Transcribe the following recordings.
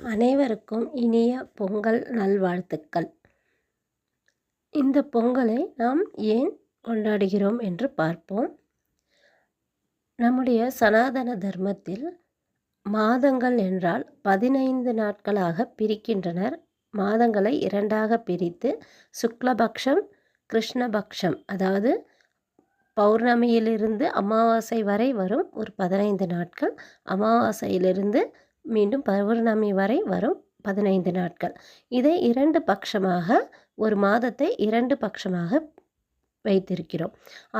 அனைவருக்கும் இனிய பொங்கல் நல்வாழ்த்துக்கள். இந்த பொங்கலை நாம் ஏன் கொண்டாடுகிறோம் என்று பார்ப்போம். நம்முடைய சனாதன தர்மத்தில் மாதங்கள் என்றால் பதினைந்து நாட்களாக பிரிக்கின்றனர். மாதங்களை இரண்டாக பிரித்து சுக்லபக்ஷம் கிருஷ்ணபக்ஷம் அதாவது பௌர்ணமியிலிருந்து அமாவாசை வரை வரும் ஒரு பதினைந்து நாட்கள். அமாவாசையிலிருந்து மீண்டும் பௌர்ணமி வரை வரும் பதினைந்து நாட்கள். இதை இரண்டு பட்சமாக ஒரு மாதத்தை இரண்டு பட்சமாக வைத்திருக்கிறோம்.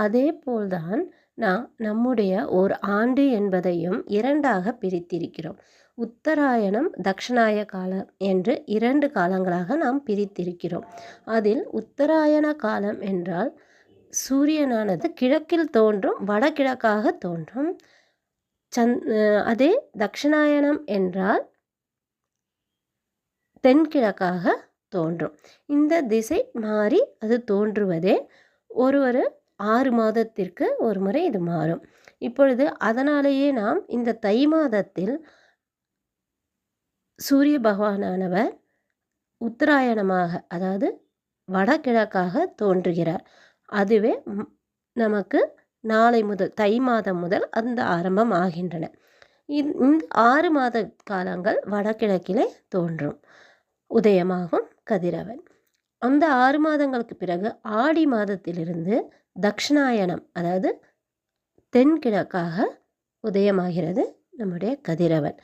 அதே போல்தான் நான் நம்முடைய ஒரு ஆண்டு என்பதையும் இரண்டாக பிரித்திருக்கிறோம். உத்தராயணம் தக்ஷணாய காலம் என்று இரண்டு காலங்களாக நாம் பிரித்திருக்கிறோம். அதில் உத்தராயண காலம் என்றால் சூரியனானது கிழக்கில் தோன்றும் வடகிழக்காக தோன்றும். சந் அதே தக்ஷிணாயனம் என்றால் தென்கிழக்காக தோன்றும். இந்த திசை மாறி அது தோன்றுவதே ஒரு ஒரு ஆறு மாதத்திற்கு ஒரு முறை இது மாறும். இப்பொழுது அதனாலேயே நாம் இந்த தை மாதத்தில் சூரிய பகவானானவர் உத்தராயணமாக அதாவது வடகிழக்காக தோன்றுகிறார். அதுவே நமக்கு நாளை முதல் தை மாதம் முதல் அந்த ஆரம்பம் ஆகின்றன. இந்த ஆறு மாத காலங்கள் வடகிழக்கிலே தோன்றும். உதயமாகும் கதிரவன். அந்த ஆறு மாதங்களுக்கு பிறகு ஆடி மாதத்திலிருந்து தக்ஷணாயனம் அதாவது தென்கிழக்காக உதயமாகிறது நம்முடைய கதிரவன்.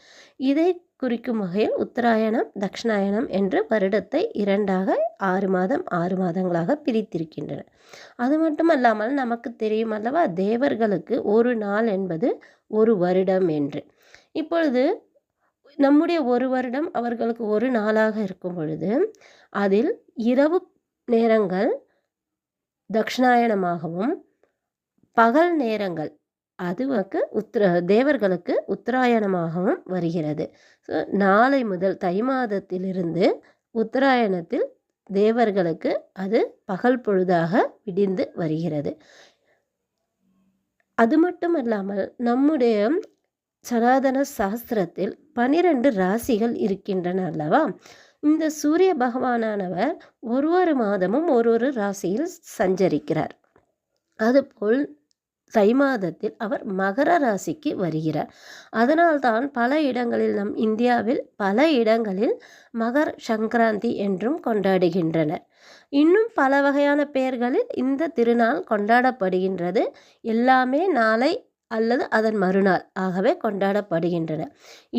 இதை குறிக்கும் வகையில் உத்தராயணம் தக்ஷணாயணம் என்று வருடத்தை இரண்டாக ஆறு மாதம் ஆறு மாதங்களாக பிரித்திருக்கின்றன. அது மட்டுமல்லாமல் நமக்கு தெரியும் அல்லவா தேவர்களுக்கு ஒரு நாள் என்பது ஒரு வருடம் என்று. இப்பொழுது நம்முடைய ஒரு வருடம் அவர்களுக்கு ஒரு நாளாக இருக்கும் பொழுது அதில் இரவு நேரங்கள் தக்ஷணாயணமாகவும் பகல் நேரங்கள் அதுவுக்கு உத்திர தேவர்களுக்கு உத்தராயணமாகவும் வருகிறது. ஸோ நாளை முதல் தை மாதத்திலிருந்து உத்தராயணத்தில் தேவர்களுக்கு அது பகல் பொழுதாக விடிந்து வருகிறது. அது மட்டும் அல்லாமல் நம்முடைய சனாதன சாஸ்திரத்தில் பனிரெண்டு ராசிகள் இருக்கின்றன அல்லவா? இந்த சூரிய பகவானானவர் ஒரு ஒரு மாதமும் ஒரு ஒரு ராசியில் சஞ்சரிக்கிறார். அதுபோல் தை மாதத்தில் அவர் மகர ராசிக்கு வருகிறார். அதனால்தான் பல இடங்களில் நம் இந்தியாவில் பல இடங்களில் மகர் சங்கராந்தி என்றும் கொண்டாடுகின்றனர். இன்னும் பல வகையான பெயர்களில் இந்த திருநாள் கொண்டாடப்படுகின்றது. எல்லாமே நாளை அல்லது அதன் மறுநாள் ஆகவே கொண்டாடப்படுகின்றன.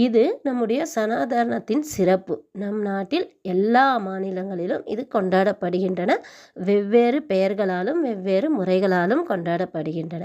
இது நம்முடைய சனாதனத்தின் சிறப்பு. நம் நாட்டில் எல்லா மாநிலங்களிலும் இது கொண்டாடப்படுகின்றன. வெவ்வேறு பெயர்களாலும் வெவ்வேறு முறைகளாலும் கொண்டாடப்படுகின்றன.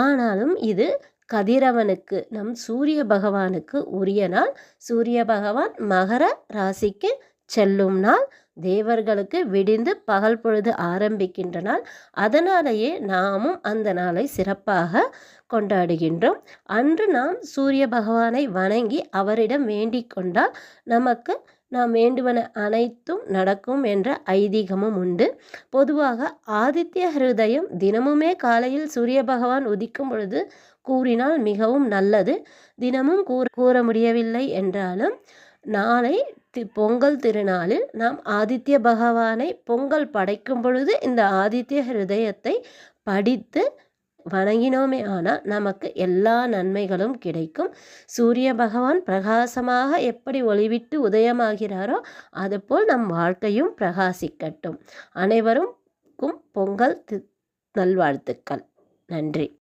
ஆனாலும் இது கதிரவனுக்கு நம் சூரிய பகவானுக்கு உரிய நாள். சூரிய பகவான் மகர ராசிக்கு செல்லும் நாள் தேவர்களுக்கு விடிந்து பகல் பொழுது ஆரம்பிக்கின்ற நாள் அதனாலேயே நாமும் அந்த நாளை சிறப்பாக கொண்டாடுகின்றோம். அன்று நாம் சூரிய பகவானை வணங்கி அவரிடம் வேண்டிக் கொண்டால் நமக்கு நாம் வேண்டுவன அனைத்தும் நடக்கும் என்ற ஐதீகமும் உண்டு. பொதுவாக ஆதித்ய ஹிருதயம் தினமுமே காலையில் சூரிய பகவான் உதிக்கும் பொழுது கூறினால் மிகவும் நல்லது. தினமும் கூற கூற முடியவில்லை என்றாலும் நாளை பொங்கல் திருநாளில் நாம் ஆதித்ய பகவானை பொங்கல் படைக்கும் பொழுது இந்த ஆதித்ய ஹிருதயத்தை படித்து வணங்கினோமே ஆனால் நமக்கு எல்லா நன்மைகளும் கிடைக்கும். சூரிய பகவான் பிரகாசமாக எப்படி ஒளிவிட்டு உதயமாகிறாரோ அதுபோல் நம் வாழ்க்கையும் பிரகாசிக்கட்டும். அனைவருக்கும் பொங்கல் நல்வாழ்த்துக்கள். நன்றி.